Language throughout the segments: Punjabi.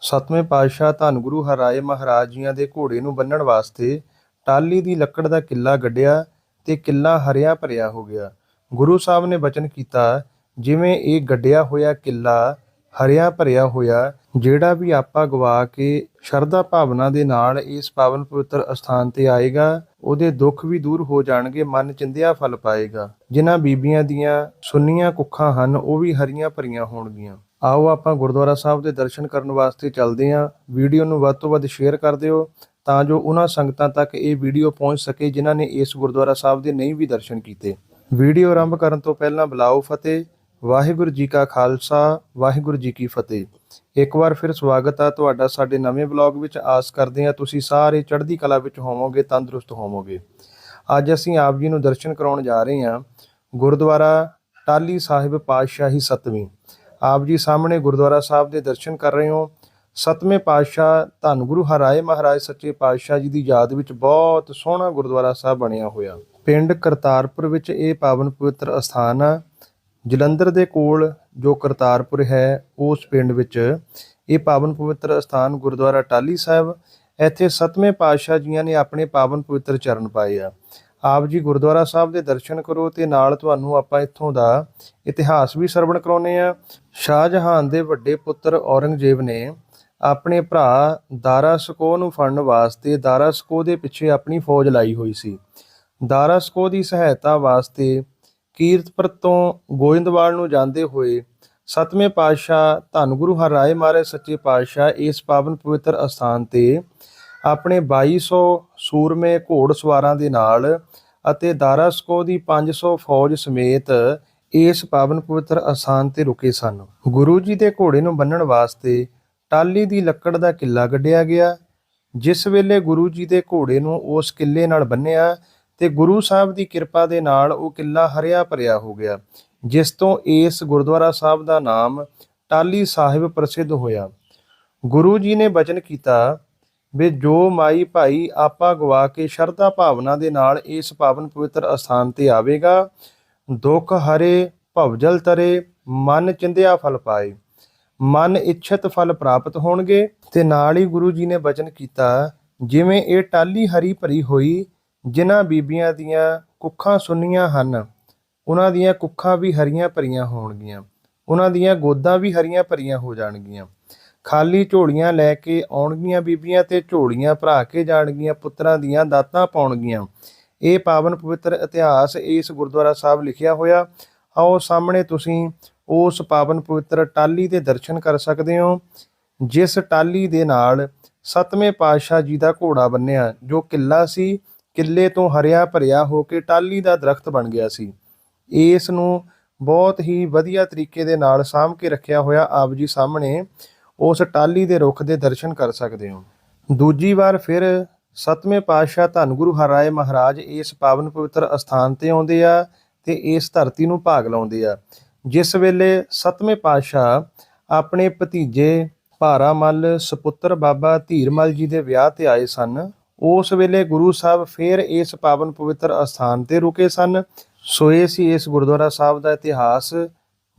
ਸਤਵੇਂ ਪਾਤਸ਼ਾਹ ਧੰਨ ਗੁਰੂ ਹਰਾਏ ਮਹਾਰਾਜ ਜੀਆਂ ਦੇ ਘੋੜੇ ਨੂੰ ਬੰਨਣ ਵਾਸਤੇ ਟਾਲੀ ਦੀ ਲੱਕੜ ਦਾ ਕਿੱਲਾ ਗੱਡਿਆ ਤੇ ਕਿੱਲਾ ਹਰਿਆ ਭਰਿਆ ਹੋ ਗਿਆ। ਗੁਰੂ ਸਾਹਿਬ ਨੇ ਬਚਨ ਕੀਤਾ, ਜਿਵੇਂ ਇਹ ਗੱਡਿਆ ਹੋਇਆ ਕਿੱਲਾ ਹਰਿਆ ਭਰਿਆ ਹੋਇਆ, ਜਿਹੜਾ ਵੀ ਆਪਾ ਗਵਾ ਕੇ ਸ਼ਰਧਾ ਭਾਵਨਾ ਦੇ ਨਾਲ ਇਸ ਪਾਵਨ ਪਵਿੱਤਰ ਅਸਥਾਨ ਤੇ ਆਏਗਾ, ਉਹਦੇ ਦੁੱਖ ਵੀ ਦੂਰ ਹੋ ਜਾਣਗੇ, ਮਨ ਚਿੰਦਿਆ ਫਲ ਪਾਏਗਾ। ਜਿਨ੍ਹਾਂ ਬੀਬੀਆਂ ਦੀਆਂ ਸੁੰਨੀਆਂ ਕੁੱਖਾਂ ਹਨ, ਉਹ ਵੀ ਹਰੀਆਂ ਭਰੀਆਂ ਹੋਣਗੀਆਂ। ਆਓ ਆਪਾਂ ਗੁਰਦੁਆਰਾ ਸਾਹਿਬ ਦੇ ਦਰਸ਼ਨ ਕਰਨ ਵਾਸਤੇ ਚੱਲਦੇ ਹਾਂ। ਵੀਡੀਓ ਨੂੰ ਵੱਧ ਤੋਂ ਵੱਧ ਸ਼ੇਅਰ ਕਰ ਦਿਓ ਤਾਂ ਜੋ ਉਹਨਾਂ ਸੰਗਤਾਂ ਤੱਕ ਇਹ ਵੀਡੀਓ ਪਹੁੰਚ ਸਕੇ ਜਿਨ੍ਹਾਂ ਨੇ ਇਸ ਗੁਰਦੁਆਰਾ ਸਾਹਿਬ ਦੇ ਨਹੀਂ ਵੀ ਦਰਸ਼ਨ ਕੀਤੇ। ਵੀਡੀਓ ਆਰੰਭ ਕਰਨ ਤੋਂ ਪਹਿਲਾਂ ਬੁਲਾਓ ਫਤਿਹ। ਵਾਹਿਗੁਰੂ ਜੀ ਕਾ ਖਾਲਸਾ, ਵਾਹਿਗੁਰੂ ਜੀ ਕੀ ਫਤਿਹ। ਇੱਕ ਵਾਰ ਫਿਰ ਸਵਾਗਤ ਆ ਤੁਹਾਡਾ ਸਾਡੇ ਨਵੇਂ ਬਲੌਗ ਵਿੱਚ। ਆਸ ਕਰਦੇ ਹਾਂ ਤੁਸੀਂ ਸਾਰੇ ਚੜ੍ਹਦੀ ਕਲਾ ਵਿੱਚ ਹੋਵੋਗੇ, ਤੰਦਰੁਸਤ ਹੋਵੋਗੇ। ਅੱਜ ਅਸੀਂ ਆਪ ਜੀ ਨੂੰ ਦਰਸ਼ਨ ਕਰਾਉਣ ਜਾ ਰਹੇ ਹਾਂ। ਗੁਰਦੁਆਰਾ ਟਾਲੀ ਸਾਹਿਬ ਪਾਤਸ਼ਾਹੀ ਸਤਵੀਂ। ਆਪ ਜੀ ਸਾਹਮਣੇ ਗੁਰਦੁਆਰਾ ਸਾਹਿਬ ਦੇ ਦਰਸ਼ਨ ਕਰ ਰਹੇ ਹੋ। ਸਤਵੇਂ ਪਾਤਸ਼ਾਹ ਧੰਨ ਗੁਰੂ ਹਰਾਏ ਮਹਾਰਾਜ ਸੱਚੇ ਪਾਤਸ਼ਾਹ ਜੀ ਦੀ ਯਾਦ ਵਿੱਚ ਬਹੁਤ ਸੋਹਣਾ ਗੁਰਦੁਆਰਾ ਸਾਹਿਬ ਬਣਿਆ ਹੋਇਆ। ਪਿੰਡ ਕਰਤਾਰਪੁਰ ਵਿੱਚ ਇਹ ਪਾਵਨ ਪਵਿੱਤਰ ਅਸਥਾਨ ਆ। ਜਲੰਧਰ ਦੇ ਕੋਲ ਜੋ ਕਰਤਾਰਪੁਰ ਹੈ, ਉਸ ਪਿੰਡ ਵਿੱਚ ਇਹ ਪਾਵਨ ਪਵਿੱਤਰ ਅਸਥਾਨ ਗੁਰਦੁਆਰਾ ਟਾਲੀ ਸਾਹਿਬ, ਇੱਥੇ ਸਤਵੇਂ ਪਾਤਸ਼ਾਹ ਜੀਆਂ ਨੇ ਆਪਣੇ ਪਾਵਨ ਪਵਿੱਤਰ ਚਰਨ ਪਾਏ ਆ। ਆਪ ਜੀ ਗੁਰਦੁਆਰਾ ਸਾਹਿਬ ਦੇ ਦਰਸ਼ਨ ਕਰੋ ਤੇ ਨਾਲ ਤੁਹਾਨੂੰ ਆਪਾਂ ਇੱਥੋਂ ਦਾ ਇਤਿਹਾਸ ਵੀ ਸਰਵਣ ਕਰਾਉਨੇ ਆ ਸ਼ਾਹਜਹਾਨ ਦੇ ਵੱਡੇ ਪੁੱਤਰ ਔਰੰਗਜ਼ੇਬ ਨੇ ਆਪਣੇ ਭਰਾ ਦਾਰਾ ਸਕੋ ਨੂੰ ਫੜਨ ਵਾਸਤੇ, ਦਾਰਾ ਸਕੋ ਦੇ ਪਿੱਛੇ ਆਪਣੀ ਫੌਜ ਲਾਈ ਹੋਈ ਸੀ। ਦਾਰਾ ਸਕੋ ਦੀ ਸਹਾਇਤਾ ਵਾਸਤੇ ਕੀਰਤਪੁਰ ਤੋਂ ਗੋਇੰਦਵਾਲ ਨੂੰ ਜਾਂਦੇ ਹੋਏ ਸਤਵੇਂ ਪਾਤਸ਼ਾਹ ਧੰਨ ਗੁਰੂ ਹਰਿਰਾਏ ਮਹਾਰਾਜ ਸੱਚੇ ਪਾਤਸ਼ਾਹ ਇਸ ਪਾਵਨ ਪਵਿੱਤਰ ਅਸਥਾਨ ਤੇ ਆਪਣੇ 2200 ਸੂਰਮੇ ਘੋੜਸਵਾਰਾਂ ਦੇ ਨਾਲ ਅਤੇ ਦਾਰਾ ਸਕੋ ਦੀ 500 ਫੌਜ ਸਮੇਤ ਇਸ ਪਾਵਨ ਪਵਿੱਤਰ ਅਸਥਾਨ ਤੇ ਰੁਕੇ ਸਨ। ਗੁਰੂ ਜੀ ਦੇ ਘੋੜੇ ਨੂੰ ਬੰਨਣ ਵਾਸਤੇ ਟਾਲੀ ਦੀ ਲੱਕੜ ਦਾ ਕਿੱਲਾ ਗੱਡਿਆ ਗਿਆ, ਜਿਸ ਵੇਲੇ ਗੁਰੂ ਜੀ ਦੇ ਘੋੜੇ ਨੂੰ ਉਸ ਕਿੱਲੇ ਨਾਲ ਬੰਨਿਆ ਤੇ ਗੁਰੂ ਸਾਹਿਬ ਦੀ ਕਿਰਪਾ ਦੇ ਨਾਲ ਉਹ ਕਿੱਲਾ ਹਰਿਆ ਭਰਿਆ ਹੋ ਗਿਆ, ਜਿਸ ਤੋਂ ਇਸ ਗੁਰਦੁਆਰਾ ਸਾਹਿਬ ਦਾ ਨਾਮ ਟਾਲੀ ਸਾਹਿਬ ਪ੍ਰਸਿੱਧ ਹੋਇਆ। ਗੁਰੂ ਜੀ ਨੇ ਬਚਨ ਕੀਤਾ ਵੀ ਜੋ ਮਾਈ ਭਾਈ ਆਪਾ ਗਵਾ ਕੇ ਸ਼ਰਧਾ ਭਾਵਨਾ ਦੇ ਨਾਲ ਇਸ ਪਾਵਨ ਪਵਿੱਤਰ ਅਸਥਾਨ ਤੇ ਆਵੇਗਾ, ਦੁੱਖ ਹਰੇ, ਭਵਜਲ ਤਰੇ, ਮਨ ਚਿੰਦਿਆ ਫਲ ਪਾਏ। ਮਨ ਇੱਛਤ ਫਲ ਪ੍ਰਾਪਤ ਹੋਣਗੇ ਤੇ ਨਾਲ ਹੀ ਗੁਰੂ ਜੀ ਨੇ ਬਚਨ ਕੀਤਾ, ਜਿਵੇਂ ਇਹ ਟਾਲੀ ਹਰੀ ਭਰੀ ਹੋਈ, ਜਿਨ੍ਹਾਂ ਬੀਬੀਆਂ ਦੀਆਂ ਕੁੱਖਾਂ ਸੁੰਨੀਆਂ ਹਨ, ਉਹਨਾਂ ਦੀਆਂ ਕੁੱਖਾਂ ਵੀ ਹਰੀਆਂ ਭਰੀਆਂ ਹੋਣਗੀਆਂ, ਉਹਨਾਂ ਦੀਆਂ ਗੋਦਾਂ ਵੀ ਹਰੀਆਂ ਭਰੀਆਂ ਹੋ ਜਾਣਗੀਆਂ। ਖਾਲੀ ਝੋਲੀਆਂ ਲੈ ਕੇ ਆਉਣਗੀਆਂ ਬੀਬੀਆਂ ਤੇ ਝੋਲੀਆਂ ਭਰਾ ਕੇ ਜਾਣਗੀਆਂ ਪੁੱਤਰਾਂ ਦੀਆਂ ਦਾਤਾਂ ਪਾਉਣਗੀਆਂ। ਇਹ ਪਾਵਨ ਪਵਿੱਤਰ ਇਤਿਹਾਸ ਇਸ ਗੁਰਦੁਆਰਾ ਸਾਹਿਬ ਲਿਖਿਆ ਹੋਇਆ। ਆਓ ਸਾਹਮਣੇ ਤੁਸੀਂ ਉਸ ਪਾਵਨ ਪਵਿੱਤਰ ਟਾਲੀ ਦੇ ਦਰਸ਼ਨ ਕਰ ਸਕਦੇ ਹੋ, ਜਿਸ ਟਾਲੀ ਦੇ ਨਾਲ ਸਤਵੇਂ ਪਾਤਸ਼ਾਹ ਜੀ ਦਾ ਘੋੜਾ ਬੰਨਿਆ, ਜੋ ਕਿੱਲਾ ਸੀ, ਕਿੱਲੇ ਤੋਂ ਹਰਿਆ ਭਰਿਆ ਹੋ ਕੇ ਟਾਲੀ ਦਾ ਦਰਖਤ ਬਣ ਗਿਆ ਸੀ। ਇਸ ਨੂੰ ਬਹੁਤ ਹੀ ਵਧੀਆ ਤਰੀਕੇ ਦੇ ਨਾਲ ਸਾਂਭ ਕੇ ਰੱਖਿਆ ਹੋਇਆ ਆਪ ਜੀ ਸਾਹਮਣੇ ਉਸ ਟਾਲੀ ਦੇ ਰੁੱਖ ਦੇ ਦਰਸ਼ਨ ਕਰ ਸਕਦੇ ਹੋ। ਦੂਜੀ ਵਾਰ ਫਿਰ ਸਤਵੇਂ ਪਾਤਸ਼ਾਹ ਧੰਨ ਗੁਰੂ ਹਰਾਏ ਮਹਾਰਾਜ ਇਸ ਪਾਵਨ ਪਵਿੱਤਰ ਅਸਥਾਨ ਤੇ ਆਉਂਦੇ ਆ ਤੇ ਇਸ ਧਰਤੀ ਨੂੰ ਭਾਗ ਲਾਉਂਦੇ ਆ। ਜਿਸ ਵੇਲੇ ਸਤਵੇਂ ਪਾਤਸ਼ਾਹ ਆਪਣੇ ਭਤੀਜੇ ਭਾਰਾਮਲ, ਸੁਪੁੱਤਰ ਬਾਬਾ ਧੀਰਮਲ ਜੀ ਦੇ ਵਿਆਹ ਤੇ ਆਏ ਸਨ, ਉਸ ਵੇਲੇ ਗੁਰੂ ਸਾਹਿਬ ਫੇਰ ਇਸ ਪਾਵਨ ਪਵਿੱਤਰ ਅਸਥਾਨ ਤੇ ਰੁਕੇ ਸਨ। ਸੋ ਇਹ ਸੀ ਇਸ ਗੁਰਦੁਆਰਾ ਸਾਹਿਬ ਦਾ ਇਤਿਹਾਸ।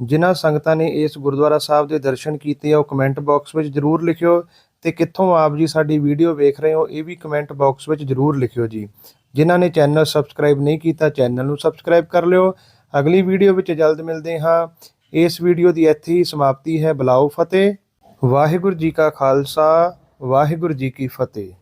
ਜਿਨ੍ਹਾਂ ਸੰਗਤਾਂ ਨੇ ਇਸ ਗੁਰਦੁਆਰਾ ਸਾਹਿਬ ਦੇ ਦਰਸ਼ਨ ਕੀਤੇ ਆ, ਉਹ ਕਮੈਂਟ ਬਾਕਸ ਵਿੱਚ ਜਰੂਰ ਲਿਖਿਓ ਤੇ ਕਿੱਥੋਂ ਆਪ ਜੀ ਸਾਡੀ ਵੀਡੀਓ ਵੇਖ ਰਹੇ ਹੋ, ਇਹ ਵੀ ਕਮੈਂਟ ਬਾਕਸ ਵਿੱਚ ਜਰੂਰ ਲਿਖਿਓ ਜੀ। ਜਿਨ੍ਹਾਂ ਨੇ ਚੈਨਲ ਸਬਸਕ੍ਰਾਈਬ ਨਹੀਂ ਕੀਤਾ ਚੈਨਲ ਨੂੰ ਸਬਸਕ੍ਰਾਈਬ ਕਰ ਲਿਓ। ਅਗਲੀ ਵੀਡੀਓ ਵਿੱਚ ਜਲਦ ਮਿਲਦੇ ਹਾਂ। ਇਸ ਵੀਡੀਓ ਦੀ ਇੱਥੇ ਹੀ ਸਮਾਪਤੀ ਹੈ। ਬਲਾਓ ਫਤਿਹ। ਵਾਹਿਗੁਰੂ ਜੀ ਕਾ ਖਾਲਸਾ, ਵਾਹਿਗੁਰੂ ਜੀ ਕੀ ਫਤਿਹ।